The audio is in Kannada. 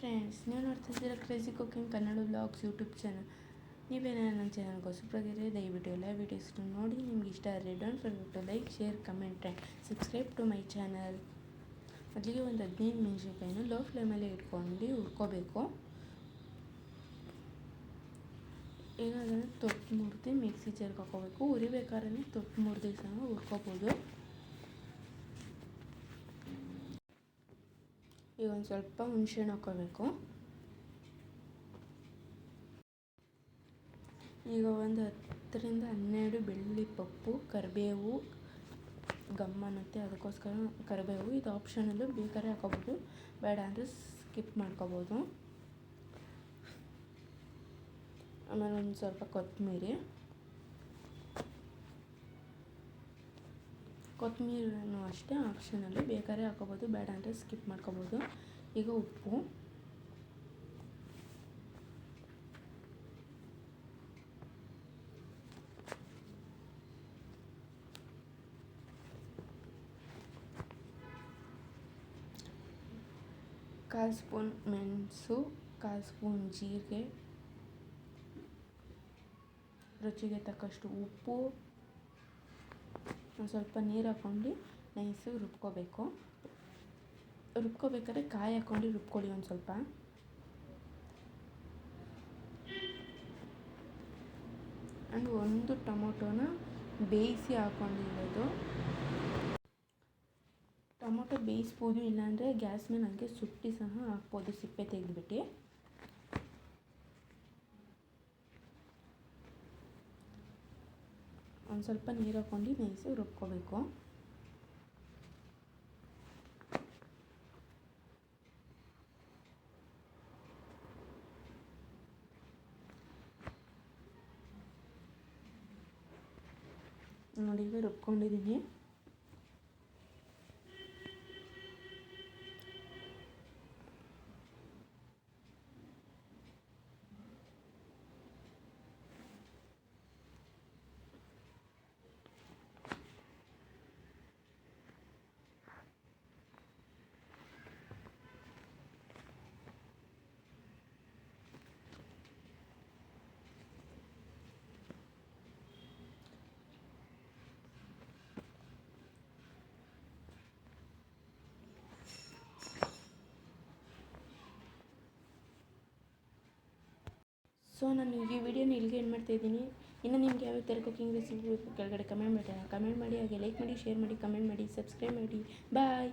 ಫ್ರೆಂಡ್ಸ್ ನೀವು ನೋಡ್ತಾ ಇದ್ದೀರಾ crazy cooking Kannada blogs YouTube channel ನೀವೇನ ನನ್ನ ಚಾನಲ್ಗೆ ಹೊಸಬ್ರಾಗಿದ್ರೆ ದಯವಿಟ್ಟು ಎಲ್ಲ ವೀಡಿಯೋಸ್ನು ನೋಡಿ, ನಿಮ್ಗೆ ಇಷ್ಟ ಆದರೆ don't forget to like share comment and subscribe to my channel ಮೊದಲಿಗೆ ಒಂದು ಹದಿನೈದು ಮೆಣಸಿನ್ಕಾಯಿನ ಲೋ ಫ್ಲೇಮಲ್ಲಿ ಇಟ್ಕೊಂಡು ಹುರ್ಕೋಬೇಕು. ಅದನ್ನು ತೊಟ್ಟು ಮುರಿದು ಮಿಕ್ಸಿ ಜಾರ್ಗೆ ಹಾಕೋಬೇಕು ಉರಿಬೇಕಾದ್ರೆ ತೊಟ್ಟು ಮುರಿದು ಸಹ ಹುರ್ಕೋಬೋದು. ಈಗ ಒಂದು ಸ್ವಲ್ಪ ಹುಣಸೆಹಣ್ಣು ಹಾಕೋಬೇಕು ಈಗ ಒಂದು ಹತ್ತರಿಂದ ಹನ್ನೆರಡು ಬೆಳ್ಳುಳ್ಳಿ ಪಪ್ಪು, ಕರಿಬೇವು, ಗಮ್ ಅನ್ನುತ್ತೆ ಅದಕ್ಕೋಸ್ಕರ ಕರಿಬೇವು ಇದು ಆಪ್ಷನಲ್ಲು ಬೇಕಾದ್ರೆ ಹಾಕೋಬೋದು. ಬೇಡ ಅಂದರೆ ಸ್ಕಿಪ್ ಮಾಡ್ಕೋಬೋದು. ಆಮೇಲೆ ಒಂದು ಸ್ವಲ್ಪ ಕೊತ್ತಂಬರಿ. ಕೊತ್ತಂಬರಿನೂ ಅಷ್ಟೇ ಆಪ್ಷನಲ್ಲಿ ಬೇಕಾದ್ರೆ ಹಾಕೋಬೋದು, ಬೇಡ ಅಂದರೆ ಸ್ಕಿಪ್ ಮಾಡ್ಕೋಬೋದು. ಈಗ ಉಪ್ಪು. ಕಾಲು ಸ್ಪೂನ್ ಮೆಣಸು, ಕಾಲು ಸ್ಪೂನ್ ಜೀರಿಗೆ, ರುಚಿಗೆ ತಕ್ಕಷ್ಟು ಉಪ್ಪು. ಒಂದು ಸ್ವಲ್ಪ ನೀರು ಹಾಕ್ಕೊಂಡು ನೈಸು ರುಬ್ಕೊಬೇಕು. ರುಬ್ಕೊಬೇಕಾದ್ರೆ ಕಾಯಿ ಹಾಕ್ಕೊಂಡು ರುಬ್ಕೊಳ್ಳಿ ಒಂದು ಸ್ವಲ್ಪ. ಆ್ಯಂಡ್ ಒಂದು ಟೊಮೊಟೊನ ಬೇಯಿಸಿ ಹಾಕ್ಕೊಂಡಿರೋದು ಟೊಮೊಟೊ ಬೇಯಿಸ್ಬೋದು ಇಲ್ಲಾಂದರೆ ಗ್ಯಾಸ್ ಮೇಲೆ ಹಂಗೆ ಸುಟ್ಟಿ ಸಹ ಹಾಕ್ಬೋದು, ಸಿಪ್ಪೆ ತೆಗೆದುಬಿಟ್ಟು. ಒಂದು ಸ್ವಲ್ಪ ನೀರು ಹಾಕ್ಕೊಂಡು ನೈಸು ರುಬ್ಕೋಬೇಕು. ನೋಡಿ ಈಗ ರುಬ್ಕೊಂಡಿದ್ದೀನಿ ಸೊ ನಾನು ಈ ವಿಡಿಯೋನ ಇಲ್ಲಿಗೆ ಏನು ಮಾಡ್ತಾ ಇದ್ದೀನಿ. ಇನ್ನು ನಿಮ್ಗೆ ಯಾವ ಥರ ಕುಕಿಂಗ್ ರೆಸಿಪಿ ಬೇಕು ಕೆಳಗಡೆ ಕಮೆಂಟ್ ಮಾಡಿ ಕಮೆಂಟ್ ಮಾಡಿ, ಹಾಗೆ ಲೈಕ್ ಮಾಡಿ ಶೇರ್ ಮಾಡಿ ಕಮೆಂಟ್ ಮಾಡಿ ಸಬ್ಸ್ಕ್ರೈಬ್ ಮಾಡಿ. ಬಾಯ್